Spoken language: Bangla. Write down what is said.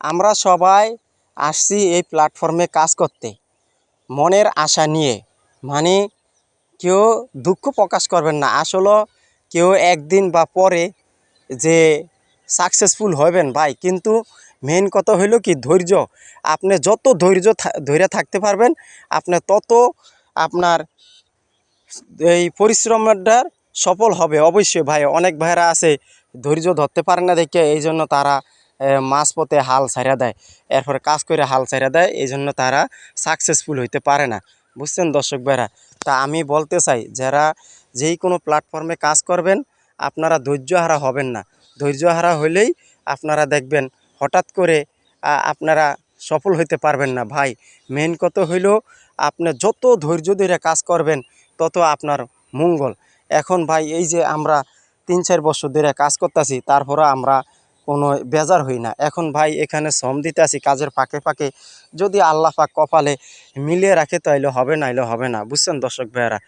আমরা সবাই আসছি এই প্ল্যাটফর্মে কাজ করতে। মনের আশা নিয়ে। মানে কেউ দুঃখ প্রকাশ করবেন না। আসলে কেউ একদিন বা পরে যে সাকসেসফুল হবেন ভাই, কিন্তু মেন কথা হইল কি, ধৈর্য। আপনি যত ধৈর্য ধৈর্য থাকতে পারবেন, আপনি তত আপনার এই পরিশ্রমটার সফল হবে। অবশ্যই ভাই, অনেক ভাইরা আছে, ধৈর্য ধরতে পারে না দেখে এই জন্য তারা মাঝপথে হাল ছাইরা দেয়। এরপরে কাজ করে হাল ছাইরা দেয় এই জন্য তারা সাকসেসফুল হইতে পারে না। বুঝছেন দর্শক ভাইরা? তা আমি বলতে চাই, যারা যেই কোনো প্ল্যাটফর্মে কাজ করবেন, আপনারা ধৈর্যহারা হবেন না। ধৈর্যহারা হইলেই আপনারা দেখবেন হঠাৎ করে আপনারা সফল হইতে পারবেন না। ভাই মেন কথা হইল, আপনি যত ধৈর্য ধরে কাজ করবেন, তত আপনার মঙ্গল। এখন ভাই, এই যে আমরা তিন চার বছর ধরে কাজ করতেছি তারপরে আমরা কোনো বেজার হই না। এখন ভাই এখানে শ্রম দিতে আসি, কাজের ফাঁকে ফাঁকে। যদি আল্লাহ পাক কপালে মিলিয়ে রাখে তাইলে হবে নাইলে হবে না। বুঝছেন দর্শক ভাইয়ারা?